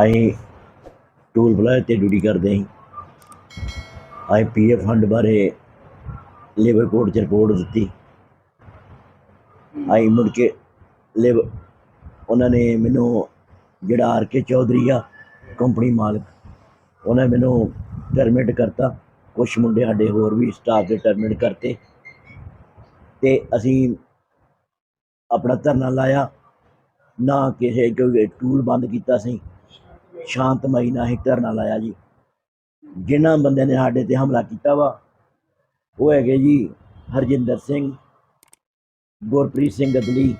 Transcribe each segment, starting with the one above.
ਅਸੀਂ toll plaza ਤੇ duty ਕਰਦੇ ਸੀ। ਅਸੀਂ ਪੀਐਫ ਫੰਡ ਬਾਰੇ ਲੇਬਰ ਕੋਰਟ 'ਚ ਰਿਪੋਰਟ ਦਿੱਤੀ। ਅਸੀਂ ਮੁੜ ਕੇ ਲੇਬ, ਉਹਨਾਂ ਨੇ ਮੈਨੂੰ ਜਿਹੜਾ ਆਰ ਕੇ ਚੌਧਰੀ ਆ, ਕੰਪਨੀ ਮਾਲਕ, ਉਹਨੇ ਮੈਨੂੰ ਟਰਮੀਨੇਟ ਕਰਤਾ। ਕੁਛ ਮੁੰਡੇ ਸਾਡੇ ਹੋਰ ਵੀ ਸਟਾਫ ਦੇ ਟਰਮੀਨੇਟ ਕਰਤੇ। ਤੇ ਅਸੀਂ ਆਪਣਾ ਧਰਨਾ ਲਾਇਆ। ਨਾ ਕਿਸੇ ਕੋਈ ਟੂਲ ਬੰਦ ਕੀਤਾ ਸੀ। ਸ਼ਾਂਤਮਈ ਨਾਲ ਹੀ ਧਰਨਾ ਲਾਇਆ ਜੀ। ਜਿਨ੍ਹਾਂ ਬੰਦਿਆਂ ਨੇ ਸਾਡੇ ਤੇ ਹਮਲਾ ਕੀਤਾ ਵਾ ਉਹ ਹੈਗੇ ਜੀ ਹਰਜਿੰਦਰ ਸਿੰਘ ਗੁਰਪ੍ਰੀਤ ਸਿੰਘ ਗਦਲੀ।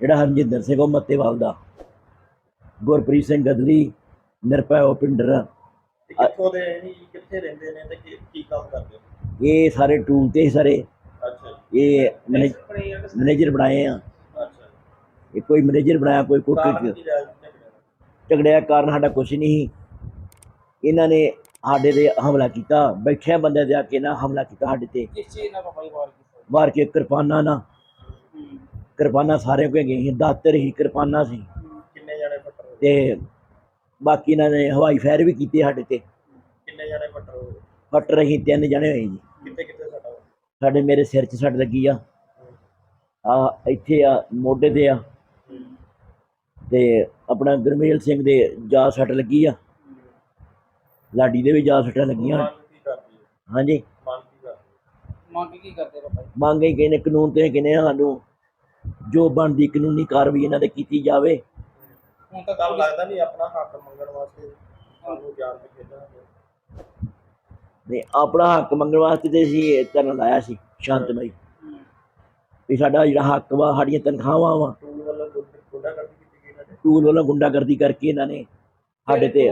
ਜਿਹੜਾ ਹਰਜਿੰਦਰ ਸਿੰਘ ਉਹ ਮੱਤੇਵਾਲ ਦਾ। ਗੁਰਪ੍ਰੀਤ ਸਿੰਘ ਗਦਲੀ ਨਿਰਭੈ ਉਪਿੰਦਰ ਤੇ ਕਿੱਥੋਂ ਦੇ ਕਿੱਥੇ ਰਹਿੰਦੇ ਨੇ ਤੇ ਕੀ ਕੰਮ ਕਰਦੇ ਨੇ? ਇਹ ਸਾਰੇ ਟੂਲ ਤੇ ਸਾਰੇ। ਅੱਛਾ ਇਹ ਮੈਨੇਜਰ ਬਣਾਏ ਆ। ਅੱਛਾ ਇਹ ਕੋਈ ਮੈਨੇਜਰ ਬਣਾਇਆ ਕੋਈ ਕਾਰਨ ਕੋਠੀ ਕੀ ਰਿਹਾ ਜੀ ਝਗੜਿਆ ਕਾਰਨ ਸਾਡਾ ਕੁਝ ਨਹੀਂ ਸੀ। ਇਹਨਾਂ ਨੇ ਸਾਡੇ ਤੇ ਹਮਲਾ ਕੀਤਾ। ਬੈਠਿਆ ਬੰਦੇ ਦੇ ਆ ਕੇ ਨਾ ਹਮਲਾ ਕੀਤਾ ਸਾਡੇ ਤੇ। ਕਿਸ ਚੀਜ਼ ਨਾਲ ਬਾਈ ਵਾਰ ਕੀਤਾ? ਮਾਰ ਕੇ ਕਿਰਪਾਨਾਂ ਨਾਲ। ਕਿਰਪਾਨਾਂ ਸਾਰੇ ਕੋਲ ਗਈ ਸੀ। ਦਾਤਰ ਹੀ ਕਿਰਪਾਨਾਂ ਸੀ। ਕਿੰਨੇ ਜਣੇ ਫੱਟਰ ਤੇ ਬਾਕੀ ਇਹਨਾਂ ਨੇ ਹਵਾਈ ਫਾਇਰ ਵੀ ਕੀਤੇ ਸਾਡੇ ਤੇ। ਕਿੰਨੇ ਜਣੇ ਫੱਟਰ ਹੋਏ? ਫਟ ਰਹੀ ਤਿੰਨ ਜਣੇ ਹੋਏ ਜੀ। ਕਿੱਥੇ ਕਿੱਥੇ ਸਾਡਾ ਹੋਇਆ? ਸਾਡੇ ਮੇਰੇ ਸਿਰ 'ਚ ਸੱਟ ਲੱਗੀ ਆ। ਆ ਇੱਥੇ ਆ ਮੋਢੇ ਤੇ ਆ। ਤੇ ਆਪਣਾ ਗੁਰਮੇਲ ਸਿੰਘ ਦੇ ਜਾ ਸੱਟ ਲੱਗੀ ਆ। ਲਾਡੀ ਦੇ ਵੀ ਜਾ ਸੱਟਾਂ ਲੱਗੀਆਂ। ਹਾਂਜੀ। ਮੰਗ ਕੀ ਕਰਦੀ ਬਾਬਾ ਮੰਗ ਹੀ ਕਹਿੰਦੇ ਕਾਨੂੰਨ ਤੇ ਕਹਿੰਦੇ ਆ ਸਾਨੂੰ ਜੋ ਬਣਦੀ ਕਾਨੂੰਨੀ ਕਾਰਵਾਈ ਇਹਨਾਂ ਤੇ ਕੀਤੀ ਜਾਵੇ। ਹੁਣ ਤਾਂ ਤੁਹਾਨੂੰ ਲੱਗਦਾ ਨਹੀਂ ਆਪਣਾ ਹੱਕ ਮੰਗਣ ਵਾਸਤੇ ਸਾਨੂੰ ਜਾਣ ਕੇ ਖੇਡਣਾ ਨੇ ਆਪਣਾ ਹੱਕ ਮੰਗਣ ਵਾਸਤੇ ਤੇ ਅਸੀਂ ਇਹ ਧਰਨਾ ਲਾਇਆ ਸੀ ਸ਼ਾਂਤਮਈ ਵੀ ਸਾਡਾ ਜਿਹੜਾ ਹੱਕ ਵਾ ਸਾਡੀਆਂ ਤਨਖਾਹਾਂ ਵਾ। ਟੂਲ ਵੱਲੋਂ ਗੁੰਡਾ ਨੇ ਟੂਲ ਵੱਲੋਂ ਗੁੰਡਾਗਰਦੀ ਕਰਕੇ ਇਹਨਾਂ ਨੇ ਸਾਡੇ ਤੇ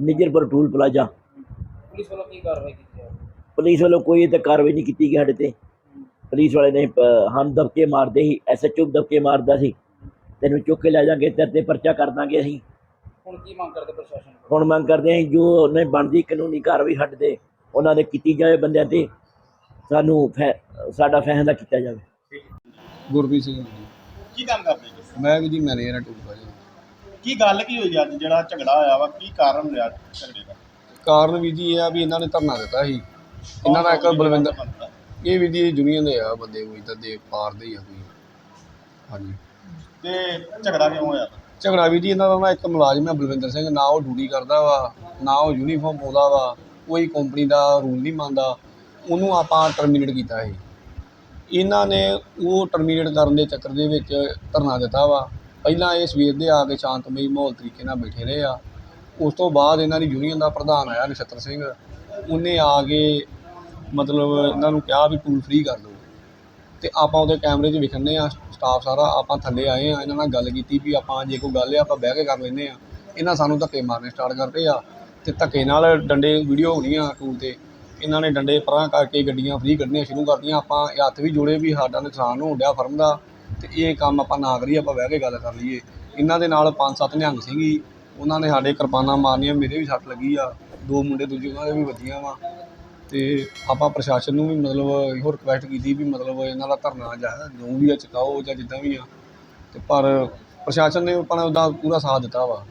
ਨਿਜਰਪੁਰ ਟੂਲ ਪਲਾਜ਼ਾ। ਪੁਲਿਸ ਵੱਲੋਂ ਕੀ ਕਾਰਵਾਈ ਕੀਤੀ ਹੈ ਪੁਲਿਸ ਵੱਲੋਂ ਕੋਈ ਤੇ ਕਾਰਵਾਈ ਨਹੀਂ ਕੀਤੀ ਗਈ ਸਾਡੇ ਤੇ। ਪੁਲਿਸ ਵਾਲੇ ਨੇ ਹਮ ਦਬਕੇ ਮਾਰਦੇ ਸੀ ਐਸਐਚਓ ਦਬਕੇ ਮਾਰਦਾ ਸੀ। ਤੈਨੂੰ ਚੁੱਕ ਕੇ ਲੈ ਜਾਾਂਗੇ ਤੇਰੇ ਤੇ ਪਰਚਾ ਕਰ ਦਾਂਗੇ ਅਸੀਂ। ਹੁਣ ਕੀ ਮੰਗ ਕਰਦੇ ਪ੍ਰਸ਼ਾਸਨ ਹੁਣ ਮੰਗ ਕਰਦੇ ਹਾਂ ਜੋ ਉਹਨੇ ਬਣਦੀ ਕਾਨੂੰਨੀ ਕਾਰਵਾਈ ਸਾਡੇ ਤੇ ਉਹਨਾਂ ਦੇ ਕੀਤੀ ਜਾਵੇ ਬੰਦਿਆਂ ਤੇ। ਸਾਨੂੰ ਸਾਡਾ ਫੈਸਲਾ ਕੀਤਾ ਜਾਵੇ। ਗੁਰਪ੍ਰੀਤ ਸਿੰਘ। ਜੀ ਕੀ ਕੰਮ ਕਰਦੇ ਜੀ? ਮੈਂ ਵੀ ਜੀ ਮੈਨੇਜਰ ਹਾਂ ਟੂਲ ਜੀ। ਕੀ ਗੱਲ ਕੀ ਹੋਈ ਅੱਜ? ਜਿਹੜਾ ਝਗੜਾ ਹੋਇਆ ਵਾ ਕੀ ਕਾਰਨ ਰਿਹਾ ਝਗੜੇ ਦਾ? ਕਾਰਨ ਵੀ ਜੀ ਇਹ ਆ ਵੀ ਇਹਨਾਂ ਨੇ ਧਰਨਾ ਦਿੱਤਾ ਸੀ। ਇਹਨਾਂ ਦਾ ਇੱਕ ਬਲਵਿੰਦਰ ਇਹ ਵੀ ਜੀ ਯੂਨੀਅਨ ਦੇ ਆ ਬੰਦੇ ਕੋਈ ਤਾਂ ਦੇ ਪਾਰ ਦੇ ਹੀ ਆ ਕੋਈ। ਹਾਂਜੀ। ਤੇ ਝਗੜਾ ਕਿਉਂ ਹੋਇਆ? ਝਗੜਾ ਵੀ ਜੀ ਇਹਨਾਂ ਦਾ ਨਾ ਇੱਕ ਮੁਲਾਜ਼ਮ ਹੈ ਬਲਵਿੰਦਰ ਸਿੰਘ ਨਾ ਉਹ ਡਿਊਟੀ ਕਰਦਾ ਵਾ ਨਾ ਉਹ ਯੂਨੀਫਾਰਮ ਪਾਉਂਦਾ ਵਾ ਕੋਈ ਕੰਪਨੀ ਦਾ ਰੂਲ ਨਹੀਂ ਮੰਨਦਾ। ਉਹਨੂੰ ਆਪਾਂ ਟਰਮੀਨੇਟ ਕੀਤਾ ਸੀ। ਇਹਨਾਂ ਨੇ ਉਹ ਟਰਮੀਨੇਟ ਕਰਨ ਦੇ ਚੱਕਰ ਦੇ ਵਿੱਚ ਧਰਨਾ ਦਿੱਤਾ ਵਾ। ਪਹਿਲਾਂ ਇਹ ਸਵੇਰ ਦੇ ਆ ਕੇ ਸ਼ਾਂਤਮਈ ਮਾਹੌਲ ਤਰੀਕੇ ਨਾਲ ਬੈਠੇ ਰਹੇ ਆ। ਉਸ ਤੋਂ ਬਾਅਦ ਇਹਨਾਂ ਦੀ ਯੂਨੀਅਨ ਦਾ ਪ੍ਰਧਾਨ ਆਇਆ ਨਛੱਤਰ ਸਿੰਘ। ਉਹਨੇ ਆ ਕੇ ਮਤਲਬ ਇਹਨਾਂ ਨੂੰ ਕਿਹਾ ਵੀ ਟੂਲ ਫ੍ਰੀ ਕਰ ਦਿਓ। ਤੇ ਆਪਾਂ ਉਹਦੇ ਕੈਮਰੇ 'ਚ ਵਿਖੰਨੇ ਆ ਸਟਾਫ ਸਾਰਾ ਆਪਾਂ ਥੱਲੇ ਆਏ ਆ, ਇਹਨਾਂ ਨਾਲ ਗੱਲ ਕੀਤੀ ਵੀ ਆਪਾਂ ਜੇ ਕੋਈ ਗੱਲ ਆ, ਆਪਾਂ ਬਹਿ ਕੇ ਕਰ ਲੈਂਦੇ ਆ। ਇਹਨਾਂ ਸਾਨੂੰ ਧੱਕੇ ਮਾਰਨੇ ਸਟਾਰਟ ਕਰਦੇ ਆ। ਤੇ ਧੱਕੇ ਨਾਲ ਡੰਡੇ ਵੀਡੀਓ ਹੋਣੀਆਂ ਟੂਲ ਤੇ। ਇਹਨਾਂ ਨੇ ਡੰਡੇ ਪਰਾਂ ਕਰਕੇ ਗੱਡੀਆਂ ਫ੍ਰੀ ਕੱਢਣੀਆਂ ਸ਼ੁਰੂ ਕਰਤੀਆਂ। ਆਪਾਂ ਹੱਥ ਵੀ ਜੋੜੇ ਵੀ ਸਾਡਾ ਨੁਕਸਾਨ ਹੋਣ ਡਿਆ ਫਰਮ ਦਾ ਤੇ ਇਹ ਕੰਮ ਆਪਾਂ ਨਾ ਕਰੀਏ ਆਪਾਂ ਬਹਿ ਕੇ ਗੱਲ ਕਰ ਲਈਏ। ਇਹਨਾਂ ਦੇ ਨਾਲ ਪੰਜ ਸੱਤ ਨਿਹੰਗ ਸੀਗੀ। ਉਹਨਾਂ ਨੇ ਸਾਡੇ ਕਿਰਪਾਨਾਂ ਮਾਰਨੀਆਂ ਮੇਰੇ ਵੀ ਸੱਟ ਲੱਗੀ ਆ। ਦੋ ਮੁੰਡੇ ਦੂਜੇ ਉਹਨਾਂ ਦੇ ਵੀ ਵੱਜੀਆਂ ਵਾ। ਤੇ ਆਪਾਂ ਪ੍ਰਸ਼ਾਸਨ ਨੂੰ ਵੀ ਮਤਲਬ ਇਹੋ ਰਿਕੁਐਸਟ ਕੀਤੀ ਵੀ ਮਤਲਬ ਇਹਨਾਂ ਦਾ ਧਰਨਾ ਜਾਂ ਜੋ ਵੀ ਆ ਚੁਕਾਓ ਜਾਂ ਜਿੱਦਾਂ ਵੀ ਆ। ਤੇ ਪਰ ਪ੍ਰਸ਼ਾਸਨ ਨੇ ਆਪਾਂ ਉਹਦਾ ਪੂਰਾ ਸਾਥ ਦਿੱਤਾ ਵਾ।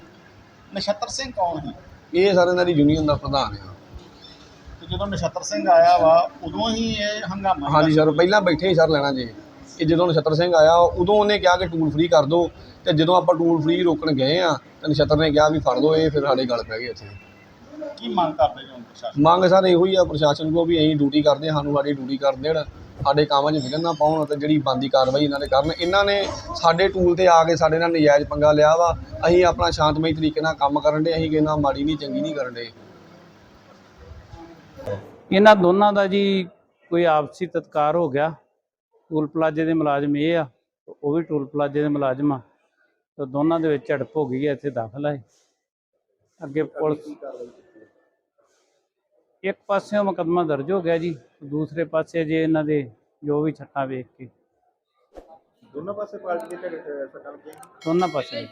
ਨਛੱਤਰ ਸਿੰਘ ਕੌਣ ਸੀ? ਇਹ ਸਾਰੇ ਇਹਨਾਂ ਦੀ ਯੂਨੀਅਨ ਦਾ ਪ੍ਰਧਾਨ ਆ। ਜਦੋਂ ਨਛੱਤਰ ਸਿੰਘ ਆਇਆ ਵਾ ਉਦੋਂ ਹੀ ਇਹ ਹੰਗਾਮਾ ਹਾਂਜੀ ਸਰ ਪਹਿਲਾਂ ਬੈਠੇ ਹੀ ਸਰ ਲੈਣਾ ਜੀ। ਇਹ ਜਦੋਂ ਨਛੱਤਰ ਸਿੰਘ ਆਇਆ ਉਦੋਂ ਉਹਨੇ ਕਿਹਾ ਕਿ ਟੂਲ ਫ੍ਰੀ ਕਰ ਦਿਓ ਤੇ ਜਦੋਂ ਆਪਾਂ ਟੂਲ ਫ੍ਰੀ ਰੋਕਣ ਗਏ ਆ ਤੇ ਨਛੱਤਰ ਨੇ ਕਿਹਾ ਵੀ ਫੜ ਦਿਓ ਇਹ ਫਿਰ ਸਾਡੇ ਗੱਲ ਪੈ ਗਈ ਇੱਥੇ। ਕੀ ਮੰਗ ਕਰਦੇ ਜੀ ਹੁਣ ਪ੍ਰਸ਼ਾਸਨ? ਮੰਗ ਸਰ ਇਹੋ ਹੀ ਆ ਪ੍ਰਸ਼ਾਸਨ ਕੋ ਵੀ ਅਸੀਂ ਡਿਊਟੀ ਕਰਦੇ ਹਾਂ, ਸਾਨੂੰ ਸਾਡੀ ਡਿਊਟੀ ਕਰਨ ਦੇਣ ਸਾਡੇ ਕੰਮਾਂ 'ਚ ਵਿਘਨ ਨਾ ਪਾਉਣ ਤੇ ਜਿਹੜੀ ਬੰਦੀ ਕਾਰਵਾਈ ਇਹਨਾਂ ਦੇ ਕਰਨ। ਇਹਨਾਂ ਨੇ ਸਾਡੇ ਟੂਲ ਤੇ ਆ ਕੇ ਸਾਡੇ ਨਾਲ ਨਜਾਇਜ਼ ਪੰਗਾ ਲਿਆ ਵਾ ਅਸੀਂ ਆਪਣਾ ਸ਼ਾਂਤਮਈ ਤਰੀਕੇ ਨਾਲ ਕੰਮ ਕਰਨ ਦੇ ਅਸੀਂ ਕਹਿੰਦਾ ਮਾੜੀ ਨਹੀਂ ਚੰਗੀ ਨਹੀਂ ਕਰਨ ਦੇ। ਇਹਨਾਂ ਦੋਨਾਂ ਦਾ ਜੀ ਕੋਈ ਆਪਸੀ ਤਤਕਾਰ ਹੋ ਗਿਆ। ਟੂਲ ਪਲਾਜ਼ੇ ਦੇ ਮੁਲਾਜ਼ਮ ਇਹ ਆ ਉਹ ਵੀ ਟੂਲ ਪਲਾਜ਼ੇ ਦੇ ਮੁਲਾਜ਼ਮ ਆ। ਤੇ ਦੋਨਾਂ ਦੇ ਵਿੱਚ ਝੜਪ ਹੋ ਗਈ ਹੈ ਇੱਥੇ ਦਾਖਲ ਹੈ। ਅੱਗੇ ਪੁਲਿਸ ਇੱਕ ਪਾਸਿਓਂ ਮੁਕੱਦਮਾ ਦਰਜ ਹੋ ਗਿਆ ਜੀ ਦੂਸਰੇ ਪਾਸੇ ਜੇ ਇਹਨਾਂ ਦੇ ਜੋ ਵੀ ਛੱਟਾਂ ਵੇਖ ਕੇ। ਦੋਨੋਂ ਪਾਸੇ ਪਾਰਟੀ ਦੇ ਝਗੜੇ ਸੱਟਾਂ ਦੋਨਾਂ ਪਾਸੇ